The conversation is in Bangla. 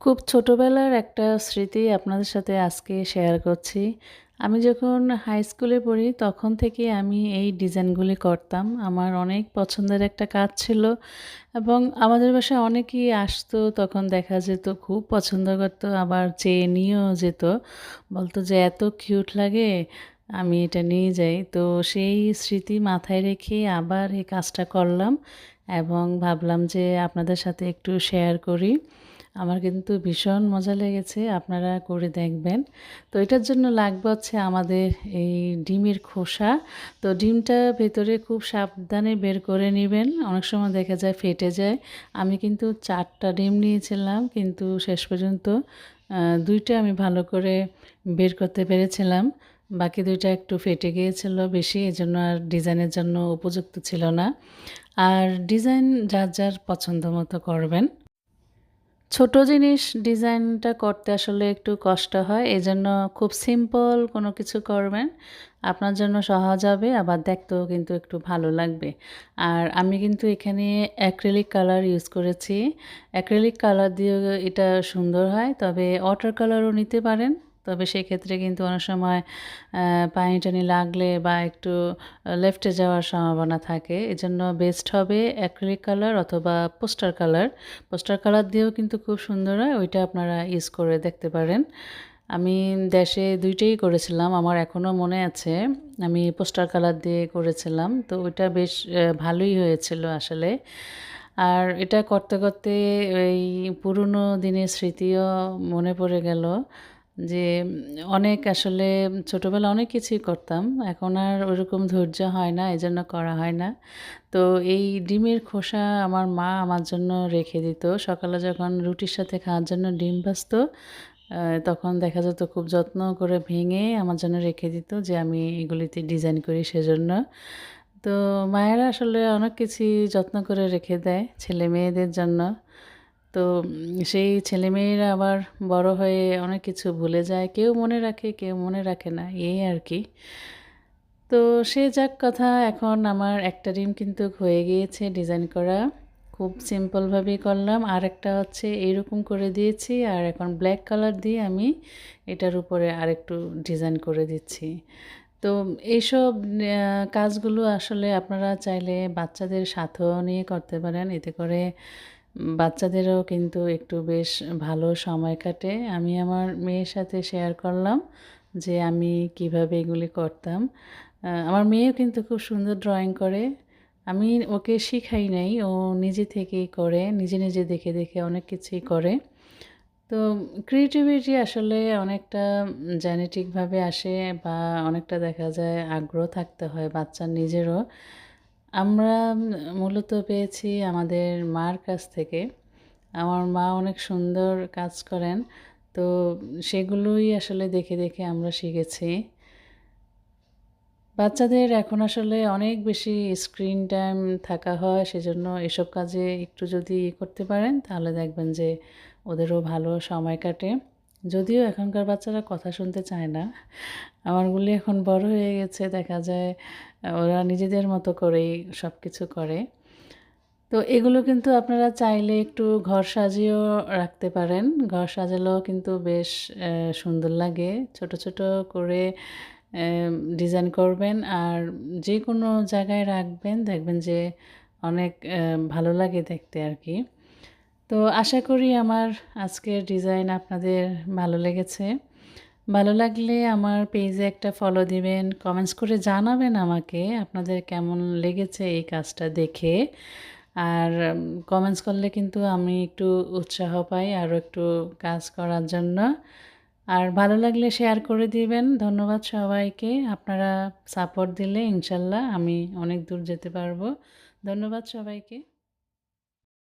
খুব ছোটোবেলার একটা স্মৃতি আপনাদের সাথে আজকে শেয়ার করছি। আমি যখন হাই স্কুলে পড়ি, তখন থেকে আমি এই ডিজাইনগুলি করতাম। আমার অনেক পছন্দের একটা কাজ ছিল এবং আমাদের বাসায় অনেকেই আসতো, তখন দেখা যেত, খুব পছন্দ করতো, আবার চেয়ে নিয়েও যেত। বলতো যে, এত কিউট লাগে, আমি এটা নিয়ে যাই। তো সেই স্মৃতি মাথায় রেখে আবার এই কাজটা করলাম এবং ভাবলাম যে, আপনাদের সাথে একটু শেয়ার করি। আমার কিন্তু ভীষণ মজা লেগেছে, আপনারা করে দেখবেন। তো এটার জন্য লাগবে হচ্ছে আমাদের এই ডিমের খোসা। তো ডিমটা ভেতরে খুব সাবধানে বের করে নেবেন, অনেক সময় দেখা যায় ফেটে যায়। আমি কিন্তু চারটা ডিম নিয়েছিলাম, কিন্তু শেষ পর্যন্ত দুইটা আমি ভালো করে বের করতে পেরেছিলাম। বাকি দুইটা একটু ফেটে গিয়েছিল বেশি, এজন্য আর ডিজাইনের জন্য উপযুক্ত ছিল না। আর ডিজাইন যার যার পছন্দ মতো করবেন। ছোট জিনিস ডিজাইনটা করতে আসলে একটু কষ্ট হয় এই জন্য খুব সিম্পল কোনো কিছু করবেন। আপনার জন্য সহজ হবে, আবার দেখতেও কিন্তু একটু ভালো লাগবে। আর আমি কিন্তু এখানে অ্যাক্রেলিক কালার ইউজ করেছি। অ্যাক্রেলিক কালার দিয়ে এটা সুন্দর হয়, তবে ওয়াটার কালারও নিতে পারেন। তবে সেক্ষেত্রে কিন্তু অনেক সময় পানি টানি লাগলে বা একটু লেফটে যাওয়ার সম্ভাবনা থাকে। এজন্য বেস্ট হবে অ্যাক্রিলিক কালার অথবা পোস্টার কালার পোস্টার কালার দিয়েও কিন্তু খুব সুন্দর হয়, ওইটা আপনারা ইউজ করে দেখতে পারেন। আমি দেশে দুইটাই করেছিলাম, আমার এখনও মনে আছে। আমি পোস্টার কালার দিয়ে করেছিলাম, তো ওইটা বেশ ভালোই হয়েছিল আসলে। আর এটা করতে করতে ওই পুরনো দিনের স্মৃতিও মনে পড়ে গেল। যে অনেক আসলে ছোটোবেলা অনেক কিছুই করতাম, এখন আর ওরকম ধৈর্য হয় না এই জন্য করা হয় না। তো এই ডিমের খোসা আমার মা আমার জন্য রেখে দিত। সকালে যখন রুটির সাথে খাওয়ার জন্য ডিম ভাজত তখন দেখা যেত খুব যত্ন করে ভেঙে আমার জন্য রেখে দিত যে আমি এগুলিতে ডিজাইন করি সেজন্য। তো মায়েরা আসলে অনেক কিছুই যত্ন করে রেখে দেয় ছেলে মেয়েদের জন্য। তো সেই ছেলেমেয়েরা আবার বড় হয়ে অনেক কিছু ভুলে যায়। কেউ মনে রাখে, কেউ মনে রাখে না, এই আর কি। তো, সে যাক কথা, এখন আমার একটা ডিম কিন্তু হয়ে গিয়েছে ডিজাইন করা। খুব সিম্পলভাবেই করলাম। আর একটা হচ্ছে এইরকম করে দিয়েছি আর এখন ব্ল্যাক কালার দিয়ে আমি এটার উপরে আরেকটু ডিজাইন করে দিচ্ছি। তো, এইসব কাজগুলো আসলে আপনারা চাইলে বাচ্চাদের সাথেও নিয়ে করতে পারেন। এতে করে বাচ্চাদেরও কিন্তু একটু বেশ ভালো সময় কাটে। আমি আমার মেয়ের সাথে শেয়ার করলাম যে আমি কীভাবে এগুলি করতাম। আমার মেয়েও কিন্তু খুব সুন্দর ড্রয়িং করে। আমি ওকে শিখাই নাই, ও নিজে থেকেই করে, নিজে নিজে দেখে দেখে অনেক কিছুই করে। তো ক্রিয়েটিভিটি আসলে অনেকটা জেনেটিকভাবে আসে বা অনেকটা দেখা যায় আগ্রহ থাকতে হয় বাচ্চার নিজেরও। আমরা মূলত পেয়েছি আমাদের মার কাছ থেকে। আমার মা অনেক সুন্দর কাজ করেন, তো সেগুলোই আসলে দেখে দেখে আমরা শিখেছি। বাচ্চাদের এখন আসলে অনেক বেশি স্ক্রিন টাইম থাকা হয়, সেজন্য এসব কাজে একটু যদি করতে পারেন, তাহলে দেখবেন যে ওদেরও ভালো সময় কাটে। যদিও এখনকার বাচ্চারা কথা শুনতে চায় না আমারগুলি এখন বড় হয়ে গেছে, দেখা যায়, ওরা নিজেদের মতো করেই সব কিছু করে। তো এগুলো কিন্তু আপনারা চাইলে একটু ঘর সাজিয়েও রাখতে পারেন। ঘর সাজালেও কিন্তু বেশ সুন্দর লাগে। ছোট ছোট করে ডিজাইন করবেন আর যে কোনো জায়গায় রাখবেন, দেখবেন যে অনেক ভালো লাগে দেখতে আর কি। তো আশা করি আমার আজকের ডিজাইন আপনাদের ভালো লেগেছে। ভালো লাগলে আমার পেজে একটা ফলো দিবেন কমেন্টস করে জানাবেন আমাকে আপনাদের কেমন লেগেছে এই কাজটা দেখে। আর কমেন্টস করলে কিন্তু আমি একটু উৎসাহ পাই আরও একটু কাজ করার জন্য। আর ভালো লাগলে শেয়ার করে দিবেন। ধন্যবাদ সবাইকে। আপনারা সাপোর্ট দিলে ইনশাল্লাহ আমি অনেক দূর যেতে পারব। ধন্যবাদ সবাইকে।